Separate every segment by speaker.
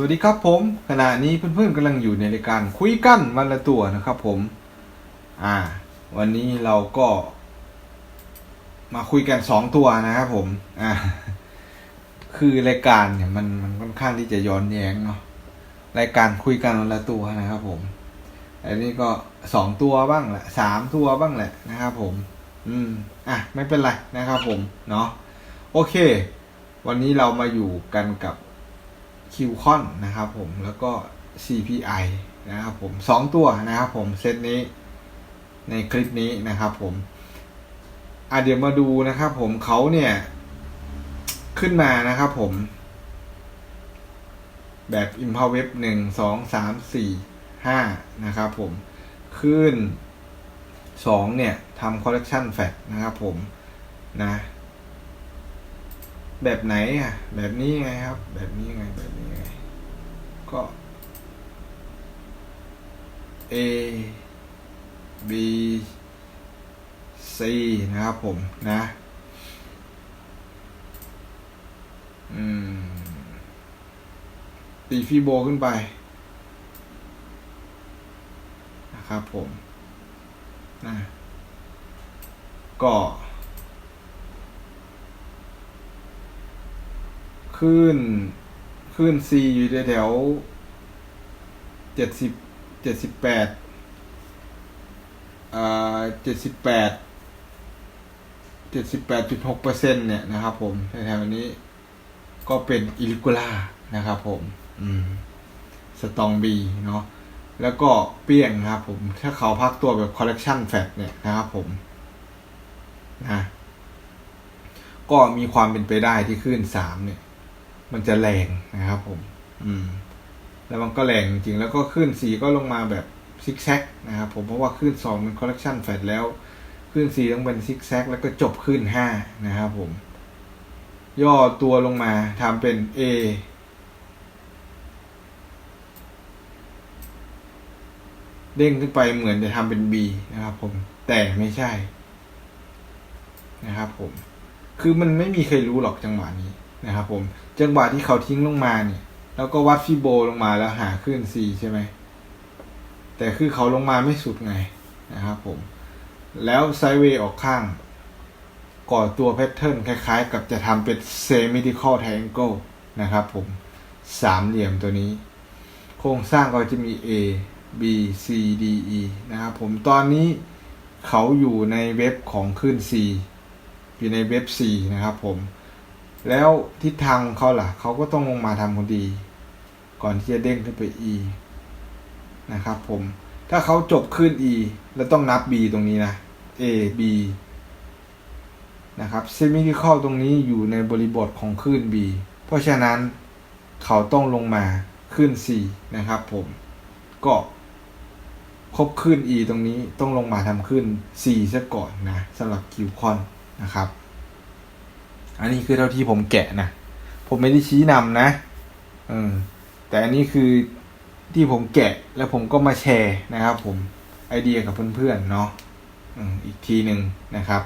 Speaker 1: วัสดีครับผม ขณะนี้เพื่อนๆกำลังอยู่ในรายการคุยกันวันละตัวนะครับผม อ่า วันนี้เราก็ มาคุยกันสองตัวนะครับผม อ่า คือรายการเนี่ยมันมันค่อนข้างที่จะย้อนแย้งเนาะรายการคุยกันวันละตัวนะครับผมอันนี้ก็สองตัวบ้างแหละสามตัวบ้างแหละนะครับผม อืม อะ ไม่เป็นไรนะครับผมเนาะโอเค วันนี้เรามาอยู่กันกับ คิวคอนนะครับผมแล้วก็ CPI นะครับผมสองตัวนะครับผมเซตนี้ในคลิปนี้นะครับผมอะเดี๋ยวมาดูนะครับผมเขาเนี่ย ขึ้นมานะครับผม แบบ i m p a w e b หนึ่งสองสามสี่ห้านะครับผม ขึ้นสองเนี่ยทำ collection fat นะครับผมนะ แบบไหนอะ แบบนี้ไงครับ แบบนี้ไง แบบนี้ไง ก็ A B C นะครับผมนะ อืม ตีฟีโบขึ้นไป นะครับผมนะก็ ขึ้น ขึ้น C อยู่แถวเจ็ดสิบเจ็ดสิบแปดอ่าเจ็ดสิบแปดเจ็ดสิบแปดจุดหกเปอร์เซ็นเนี่ยนะครับผมแถวๆนี้ก็เป็นอิลิกูล่านะครับผม อืม สตองบีเนาะแล้วก็เปี้ยงนะครับผม ถ้าเขาพักตัวแบบคอลเลกชันแฟตเนี่ยนะครับผมนะก็มีความเป็นไปได้ที่ขึ้นสามเนี่ย มันจะแรงนะครับผม อืม แล้วมันก็แรงจริงๆแล้วก็ขึ้นสีก็ลงมาแบบซิกแซกนะครับผมเพราะว่าขึ้นสองเป็นคอลเลกชันแฟตแล้ว ขึ้นสี่ต้องเป็นซิกแซกแล้วก็จบขึ้นห้านะครับผม ย่อตัวลงมาทำเป็น A เด้งขึ้นไปเหมือนจะทำเป็น B นะครับผม แต่ไม่ใช่ นะครับผม คือมันไม่มีใครรู้หรอกจังหวะนี้นะครับผม จังหวะที่เขาทิ้งลงมาเนี่ยแล้วก็วัดฟิโบลงมาแล้วหาขึ้น C ใช่ไหม แต่คือเขาลงมาไม่สุดไงนะครับผม แล้วไซเวย์ออกข้าง ก่อตัวแพทเทิร์นคล้ายๆ กับจะทำเป็น symmetrical triangle นะครับผมสามเหลี่ยมตัวนี้ โครงสร้างก็จะมี A B C D E นะครับผมตอนนี้เขาอยู่ในเว็บของขึ้น C อยู่ในเว็บ C นะครับผม แล้วทิศทางของเขาล่ะ เขาก็ต้องลงมาทำพอดี ก่อนที่จะเด้งขึ้นไป E นะครับผม ถ้าเขาจบขึ้น E แล้วต้องนับ B ตรงนี้นะ A B นะครับ symmetrical ตรงนี้อยู่ในบริบทของคลื่น B เพราะฉะนั้นเขาต้องลงมาขึ้น C นะครับผมก็ครบขึ้น E ตรงนี้ต้องลงมาทำขึ้น C ซะก่อนนะสำหรับคิวคอนนะครับ อันนี้คือเท่าที่ผมแกะนะ ผมไม่ได้ชี้นำนะเออแต่อันนี้คือที่ผมแกะแล้วผมก็มาแชร์นะครับผมไอเดียกับเพื่อนๆเนาะอืมอีกทีหนึ่งนะครับ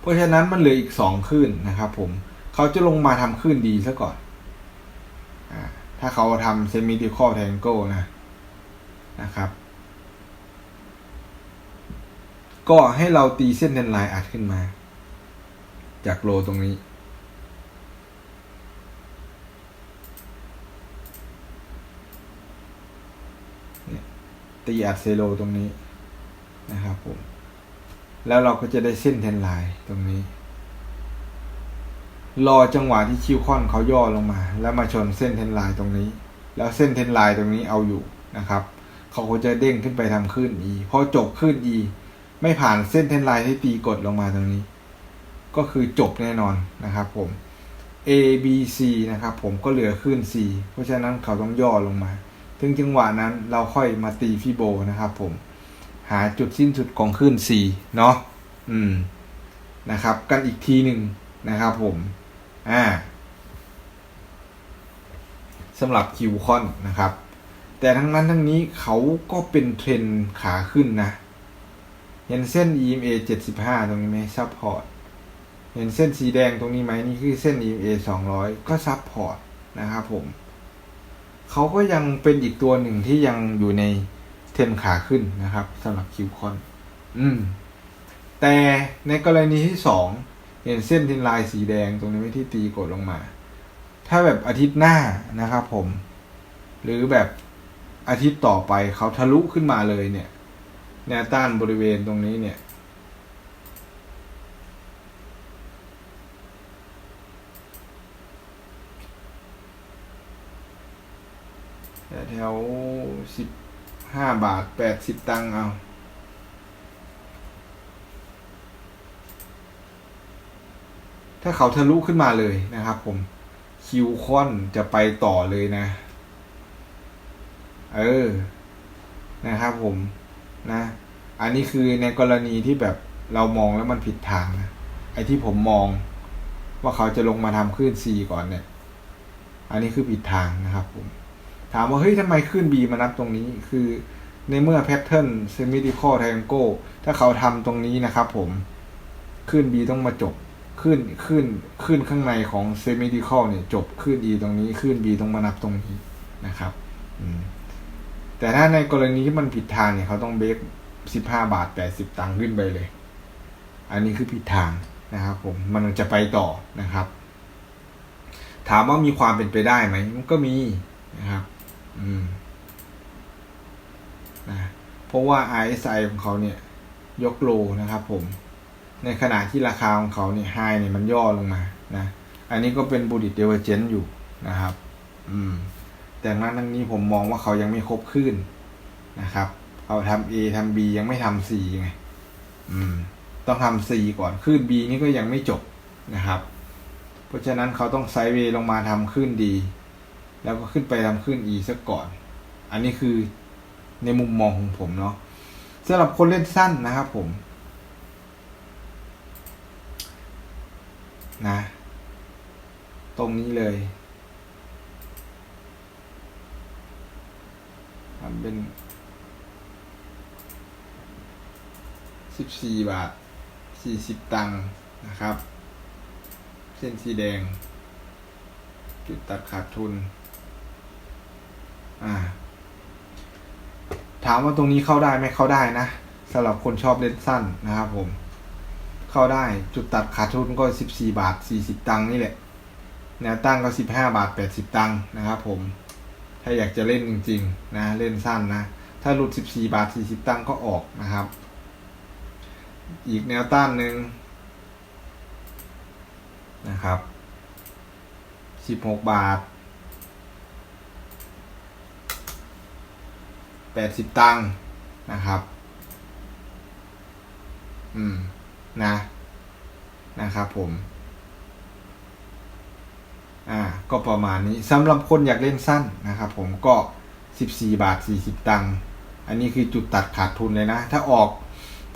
Speaker 1: เพราะฉะนั้นมันเหลืออีกสองคลื่นนะครับ ผมเขาจะลงมาทำคลื่นดีซะก่อนอาถ้าเขาทำ symmetrical triangle นะนะครับ ก็ให้เราตีเส้นเทนไลน์อัดขึ้นมา จากโลตรงนี้ ตีอัดเซโลตรงนี้นะครับผม แล้วเราก็จะได้เส้นเทนไลน์ตรงนี้ รอจังหวะที่คิวคอนเขาย่อลงมา แล้วมาชนเส้นเทนไลน์ตรงนี้ แล้วเส้นเทนไลน์ตรงนี้เอาอยู่นะครับ เขาก็จะเด้งขึ้นไปทำขึ้น E พอจบขึ้น E ไม่ผ่านเส้นเทนไลน์ที่ตีกดลงมาตรงนี้ ก็คือจบแน่นอนนะครับผม A B C นะครับผมก็เหลือขึ้น C เพราะฉะนั้นเขาต้องย่อลงมา ถึงจังหวะนั้นเราค่อยมาตีฟิโบนะครับผม หาจุดสิ้นสุดของขึ้น C เนาะอืมนะครับ กันอีกทีหนึ่งนะครับผมอ่าสำหรับคิวคอนนะครับ แต่ทั้งนั้นทั้งนี้เขาก็เป็นเทรนขาขึ้นนะเห็นเส้น EMA 75 ตรงนี้ไหมซับพอร์ต เห็นเส้นสีแดงตรงนี้ไหมนี่คือเส้น EMA 200 ก็ซับพอร์ตนะครับผมเขาก็ยังเป็นอีกตัวหนึ่งที่ยังอยู่ในเทรนขาขึ้นนะครับสำหรับคิวคอนอืม แต่ในกรณีที่สองเห็นเส้นทรนลน์สีแดงตรงนี้ไม่ที่ตีกดลงมา ถ้าแบบอาทิตย์หน้านะครับผม หรือแบบอาทิตย์ต่อไปเขาทะลุขึ้นมาเลยเนี่ยแนวต้านบริเวณตรงนี้เนี่ย แถวสิบห้าบาทแปดสิบตังค์เอา ถ้าเขาทะลุขึ้นมาเลยนะครับผม คิวคอนจะไปต่อเลยนะ เออ นะครับผมนะ อันนี้คือในกรณีที่แบบเรามองแล้วมันผิดทางนะ ไอ้ที่ผมมองว่าเขาจะลงมาทำขึ้น C ก่อนเนี่ย อันนี้คือผิดทางนะครับผม ถามว่าเฮ้ยทำไมขึ้น B มานับตรงนี้คือในเมื่อแพทเทิร์นเซมิดิคอลไทงโกถ้าเขาทำตรงนี้นะครับผมขึ้น B ต้องมาจบขึ้นขึ้นขึ้นข้างในของเซมิดิคอลเนี่ยจบขึ้น E ตรงนี้ขึ้น B ต้องมานับตรงนี้นะครับแต่ถ้าในกรณีที่มันผิดทางเนี่ยเขาต้องเบรกสิบห้าบาทแปดสิบตังค์ขึ้นไปเลย อันนี้คือผิดทางนะครับผมมันจะไปต่อนะครับ ถามว่ามีความเป็นไปได้ไหมมันก็มีนะครับ อืมนะเพราะว่า RSI ของเขาเนี่ย ยกโลนะครับผม ในขณะที่ราคาของเขาเนี่ยไฮเนี่ยมันย่อลงมานะ อันนี้ก็เป็นบูดิตเดเวอร์เจนอยู่นะครับ อืม แต่นั้นทั้งนี้ผมมองว่าเขายังไม่ครบขึ้นนะครับเขาทำ A ทำ B ยังไม่ทำ C ไง อืม ต้องทำ C ก่อนขึ้น B นี่ก็ยังไม่จบนะครับ เพราะฉะนั้นเขาต้องไซด์เวย์ลงมาทำขึ้นดี แล้วก็ขึ้นไปทำขึ้น E ซะก่อน อันนี้คือในมุมมองของผมเนาะสำหรับคนเล่นสั้นนะครับผมนะ ตรงนี้เลยทำเป็นสิบสี่บาทสี่สิบตังค์นะครับ เส้นสีแดง จุดตัดขาดทุน อ่า ถามว่าตรงนี้เข้าได้ไหมเข้าได้นะสำหรับคนชอบเล่นสั้นนะครับผม เข้าได้จุดตัดขาดทุนก็สิบสี่บาทสี่สิบตังค์นี่แหละแนวตั้งก็สิบห้าบาทแปดสิบตังค์นะครับผม ถ้าอยากจะเล่นจริง ๆ นะ เล่นสั้นนะ ถ้าหลุดสิบสี่บาทสี่สิบตังค์ก็ออกนะครับ อีกแนวต้านหนึ่งนะครับสิบหกบาท แปดสิบตังค์นะครับ อืม นะ นะครับผม อ่า ก็ประมาณนี้สำหรับคนอยากเล่นสั้นนะครับผมก็ 14 บาท 40 ตังค์ อันนี้คือจุดตัดขาดทุนเลยนะ ถ้าออก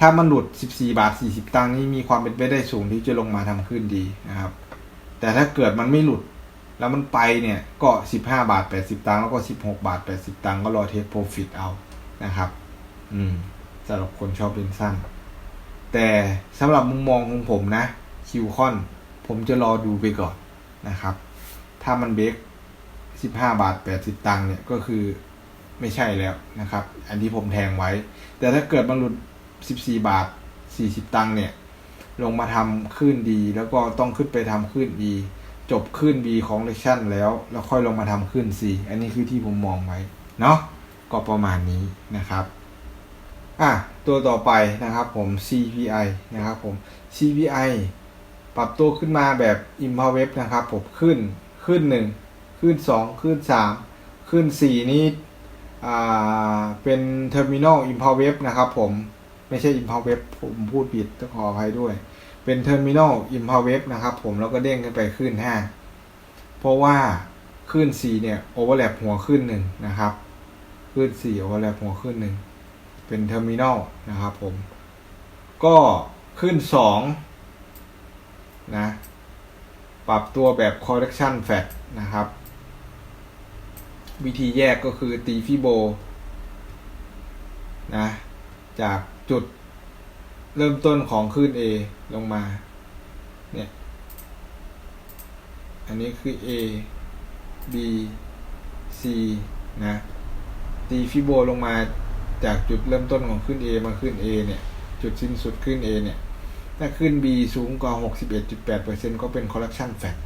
Speaker 1: ถ้ามันหลุด 14 บาท 40 ตังค์นี่มีความเป็นไปได้สูงที่จะลงมาทำขึ้นดีนะครับ แต่ถ้าเกิดมันไม่หลุด แล้วมันไปเนี่ยก็ 15 บาท 80 ตังค์แล้วก็ 16 บาท 80 ตังค์ก็รอเทคโปรฟิตเอานะครับ อืมสำหรับคนชอบเล่นสั้น แต่สำหรับมุมมองของผมนะคิวคอนผมจะรอดูไปก่อนนะครับ ถ้ามันเบรกสิบห้าบาทแปดสิบตังค์เนี่ยก็คือไม่ใช่แล้วนะครับ อันที่ผมแทงไว้ แต่ถ้าเกิดมันหลุดสิบสี่บาทสี่สิบตังค์เนี่ย ลงมาทำขึ้นดี แล้วก็ต้องขึ้นไปทำขึ้นดี จบขึ้น B ของเลคชั่นแล้ว แล้วค่อยลงมาทำขึ้น C อันนี้คือที่ผมมองไว้ เนาะก็ประมาณนี้นะครับ อะ ตัวต่อไปนะครับผม CPI นะครับผม CPI ปรับตัวขึ้นมาแบบ i m p a w e b นะครับผมขึ้นขึ้นหนึ่งขึ้นสองขึ้นสามขึ้นสี่นี้อ่าเป็น Terminal i m p a w e b นะครับผม ไม่ใช่ i m p a w e b ผมพูดผิดต้องขออภัยด้วย เป็น Terminal i m p a w e b นะครับผมแล้วก็เด้งขึ้นไปขึ้นห้าเพราะว่าขึ้นสี่เนี่ย overlap หัวขึ้นหนึ่งนะครับขึ้นสี่ overlap หัวขึ้นหนึ่งเป็นเทอร์มินอลนะครับผม ก็ขึ้นสองนะ ปรับตัวแบบ correction fat นะครับ วิธีแยกก็คือตีฟิโบนะ จากจุด เริ่มต้นของขึ้น A ลงมา เนี่ย อันนี้คือ A B C นะตีฟิโบลงมาจากจุดเริ่มต้นของขึ้น A มาขึ้น A เนี่ย จุดสิ้นสุดขึ้น A เนี่ย ถ้าขึ้น B สูงกว่า 61.8%ก็เป็น correction fat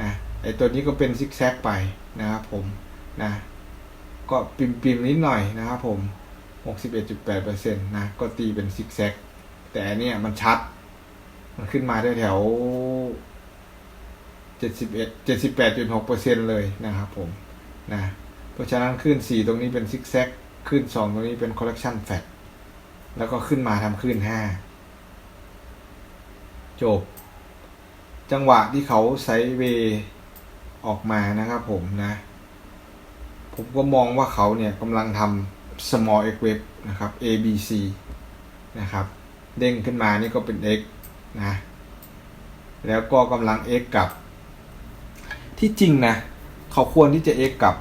Speaker 1: อะไอตัวนี้ก็เป็นซิกแซกไปนะครับผมนะ ก็ปิมปิมๆนิดหน่อยนะครับผม 61.8%นะก็ตีเป็นซิกแซกแต่เนี่ยมันชัด มันขึ้นมาได้แถว 71 78.6%เลยนะครับผมนะเพราะฉะนั้นขึ้น 4 ตรงนี้เป็นซิกแซกขึ้น 2 ตรงนี้เป็น correction fat แล้วก็ขึ้นมาทำขึ้น 5 จบ จังหวะที่เขาไซด์เวย์ออกมานะครับผมนะ ผมก็มองว่าเขาเนี่ยกำลังทำ small x wave นะครับ A B C นะครับ เด้งขึ้นมานี่ก็เป็น x นะ แล้วก็กำลัง x กับ ที่จริงนะ เขาควรที่จะ x กับ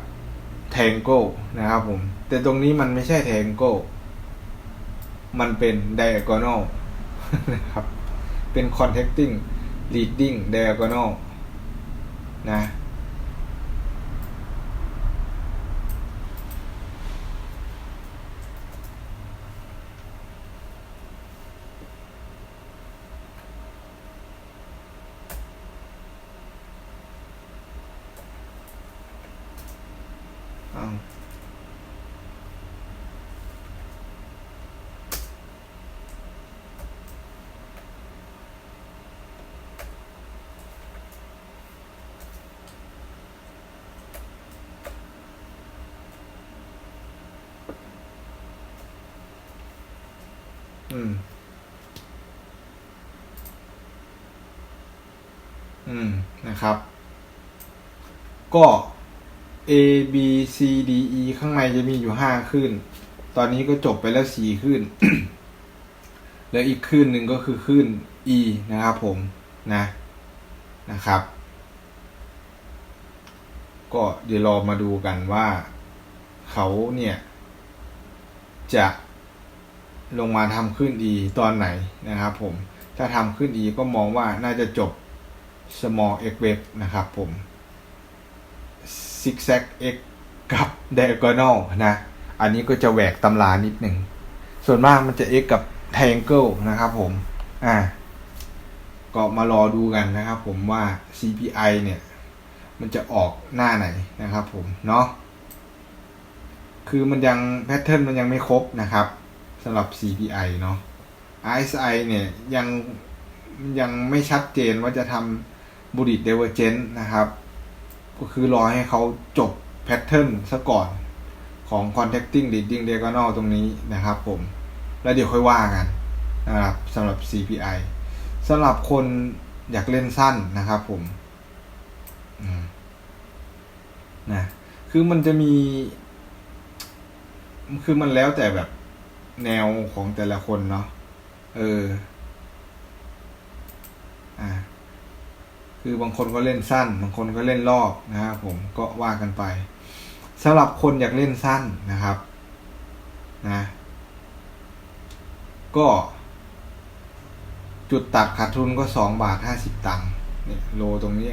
Speaker 1: tangle นะครับผม แต่ตรงนี้มันไม่ใช่ tangle มันเป็น diagonal นะครับ เป็น contacting leading diagonal นะ อืม อืม นะครับ ก็ A B C D E ข้างในจะมีอยู่ห้าขึ้น ตอนนี้ก็จบไปแล้วสี่ขึ้นแล้วอีกขึ้นหนึ่งก็คือขึ้น E นะครับผม นะ นะครับ ก็เดี๋ยวรอมาดูกันว่า เขาเนี่ย จะ ลงมาทำขึ้น E ตอนไหนนะครับผมถ้าทำขึ้น E ก็มองว่าน่าจะจบ small x wave นะครับผม zigzag x กับ diagonal นะ อันนี้ก็จะแหวกตำรานิดหนึ่ง ส่วนมากมันจะ x กับ triangle นะครับผม อ่า ก็มารอดูกันนะครับผมว่า CPI เนี่ย มันจะออกหน้าไหนนะครับผม เนาะ คือมันยังแพทเทิร์นมันยังไม่ครบนะครับ สำหรับ CPI เนาะ RSI เนี่ยยังยังไม่ชัดเจนว่าจะทำบูริตเดเวอร์เจนนะครับ ก็คือรอให้เขาจบแพทเทิร์นซะก่อนของ contacting leading diagonal ตรงนี้นะครับผม แล้วเดี๋ยวค่อยว่ากันนะครับสำหรับ CPI สำหรับคนอยากเล่นสั้นนะครับผมอืมนะคือมันจะมี คือมันแล้วแต่แบบ แนวของแต่ละคนเนาะเออ อ่าคือบางคนก็เล่นสั้น บางคนก็เล่นรอบนะครับผมก็ว่ากันไปสำหรับคนอยากเล่นสั้นนะครับนะก็ จุดตัดขาดทุนก็สองบาทห้าสิบตังค์เนี่ยโลตรงนี้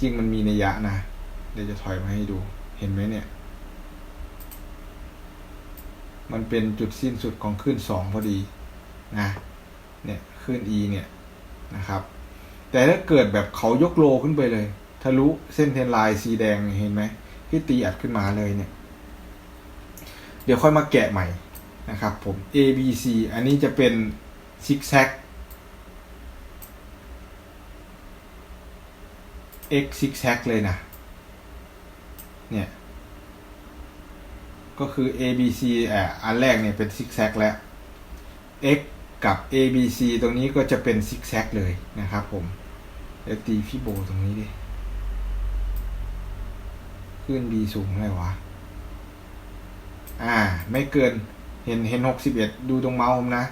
Speaker 1: จริงมันมีนัยยะนะ เดี๋ยวจะถอยมาให้ดูเห็นไหมเนี่ย มันเป็นจุดสิ้นสุดของขึ้นสองพอดีนะเนี่ยขึ้น E เนี่ยนะครับ แต่ถ้าเกิดแบบเขายกโลขึ้นไปเลย ทะลุเส้นเทนไลน์สีแดงเห็นไหมที่ตีอัดขึ้นมาเลยเนี่ย เดี๋ยวค่อยมาแกะใหม่นะครับผม A B C อันนี้จะเป็นซิกแซก X ซิกแซกเลยนะ เนี่ย ก็คือ A B C อะอันแรกเนี่ยเป็นซิกแซกแล้ว X กับ A B C ตรงนี้ก็จะเป็นซิกแซกเลยนะครับผมเดี๋ยวตีพี่โบตรงนี้ดิขึ้น B สูงเท่าไรวะ อ่า ไม่เกินเห็นเห็นหกสิบเอ็ดดูตรงเมาส์ผมนะ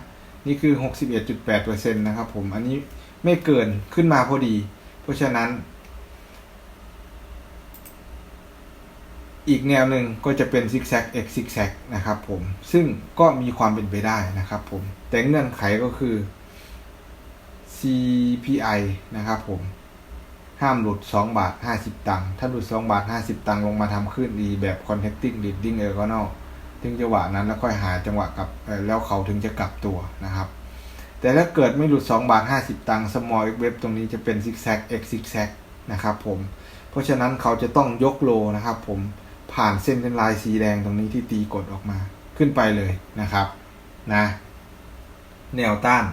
Speaker 1: นี่คือหกสิบเอ็ดจุดแปดเปอร์เซ็นต์นะครับผม อันนี้ไม่เกินขึ้นมาพอดี เพราะฉะนั้น อีกแนวหนึ่งก็จะเป็นซิกแซก x ซิกแซกนะครับผมซึ่งก็มีความเป็นไปได้นะครับผมแต่เงื่อนไขก็คือ CPI นะครับผมห้ามหลุด 2 บาท 50 ตังค์ถ้าหลุด 2 บาท 50 ตังค์ลงมาทำขึ้นดีแบบ contacting leading e r g o n a l ถึงจังหวะนั้นแล้วค่อยหาจังหวะกลับแล้วเขาถึงจะกลับตัวนะครับ แต่ถ้าเกิดไม่หลุด 2 บาท 50 ตังค์ small x web ตรงนี้จะเป็น zigzag x zigzag นะครับผมเพราะฉะนั้นเขาจะต้องยกโลนะครับผม ผ่านเส้นเป็นลายสีแดงตรงนี้ที่ตีกดออกมาขึ้นไปเลยนะครับนะแนวต้าน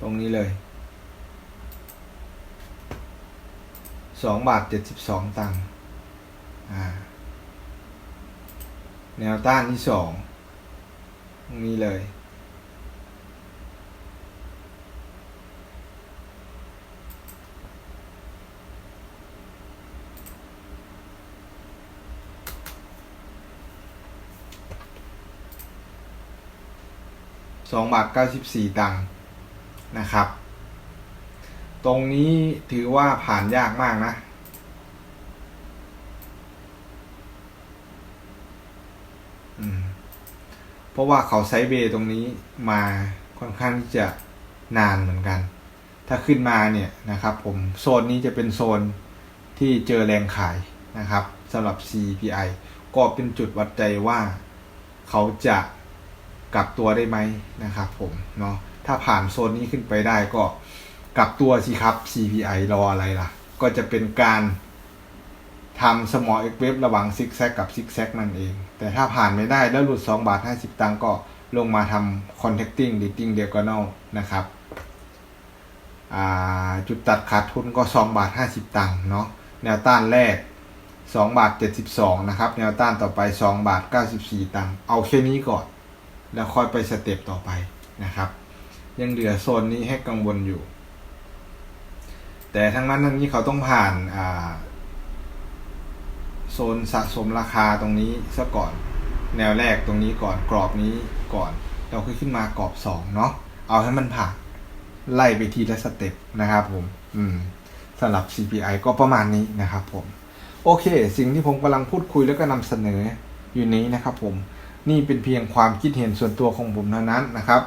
Speaker 1: ตรงนี้เลยสองบาทเจ็ดสิบสองตังค์แนวต้านที่สองตรงนี้เลย สองบาทเก้าสิบสี่ตังค์นะครับ ตรงนี้ถือว่าผ่านยากมากนะ เพราะว่าเขาไซเบย์ตรงนี้มาค่อนข้างที่จะนานเหมือนกัน ถ้าขึ้นมาเนี่ยนะครับผมโซนนี้จะเป็นโซนที่เจอแรงขายนะครับสำหรับ CPI ก็เป็นจุดวัดใจว่าเขาจะ กลับตัวได้ไหมนะครับผมเนาะถ้าผ่านโซนนี้ขึ้นไปได้ก็กลับตัวสิครับ CPI รออะไรล่ะ ก็จะเป็นการทำ small x wave ระหว่างซิกแซกกับซิกแซกนั่นเอง แต่ถ้าผ่านไม่ได้แล้วหลุด 2 บาท 50 ตังก็ลงมาทำ contacting leading diagonal นะครับจุดตัดขาดทุนก็ 2 บาท 50 ตังเนาะแนวต้านแรก 2 บาท 72 นะครับ แนวต้านต่อไป 2 บาท 94 ตังเอาแค่นี้ก่อน แล้วค่อยไปสเต็ปต่อไปนะครับ ยังเหลือโซนนี้ให้กังวลอยู่ แต่ทั้งนั้นทั้งนี้เขาต้องผ่านาโซนสะสมราคาตรงนี้ซะก่อน แนวแรกตรงนี้ก่อนกรอบนี้ก่อน เราค่อยขึ้นมากรอบสองเนาะเอาให้มันผ่านไล่ไปทีละสเต็ปนะครับผม อืมสำหรับ CPI ก็ประมาณนี้นะครับผม โอเค สิ่งที่ผมกำลังพูดคุยแล้วก็นำเสนออยู่นี้นะครับผม นี่เป็นเพียงความคิดเห็นส่วนตัวของผมเท่านั้นนะครับ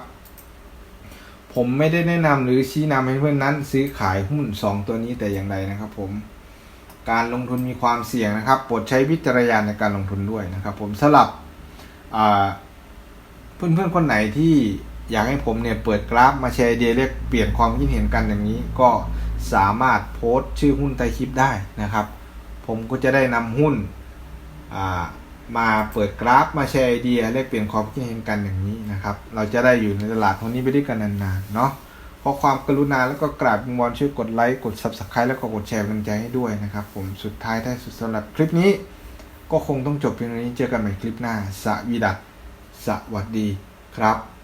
Speaker 1: ผมไม่ได้แนะนำหรือชี้นำให้เพื่อนนั้นซื้อขายหุ้น 2 ตัวนี้แต่อย่างใดนะครับ ผม การลงทุนมีความเสี่ยงนะครับโปรดใช้วิจารณญาณในการลงทุนด้วยนะครับ ผมสลับเพื่อนๆคนไหนที่อยากให้ผมเนี่ยเปิดกราฟมาแชร์ไอเดียเรียกเปลี่ยนความคิดเห็นกันอย่างนี้ ก็สามารถโพสต์ชื่อหุ้นใต้คลิปได้นะครับ ผมก็จะได้นำหุ้น มาเปิดกราฟมาแชร์ไอเดียแลกเปลี่ยนความคิดเห็นกันอย่างนี้นะครับ เราจะได้อยู่ในตลาดตรงนี้ไปด้วยกันนานๆเนาะขอความกรุณาแล้วก็กราบวิงวอนช่วยกดไลค์กด subscribe แล้วก็กดแชร์กำลังใจให้ด้วยนะครับผมสุดท้ายท้ายสุดสำหรับคลิปนี้ ก็คงต้องจบเพียงเท่านี้เจอกันใหม่คลิปหน้าสวีดัสสวัสดีครับ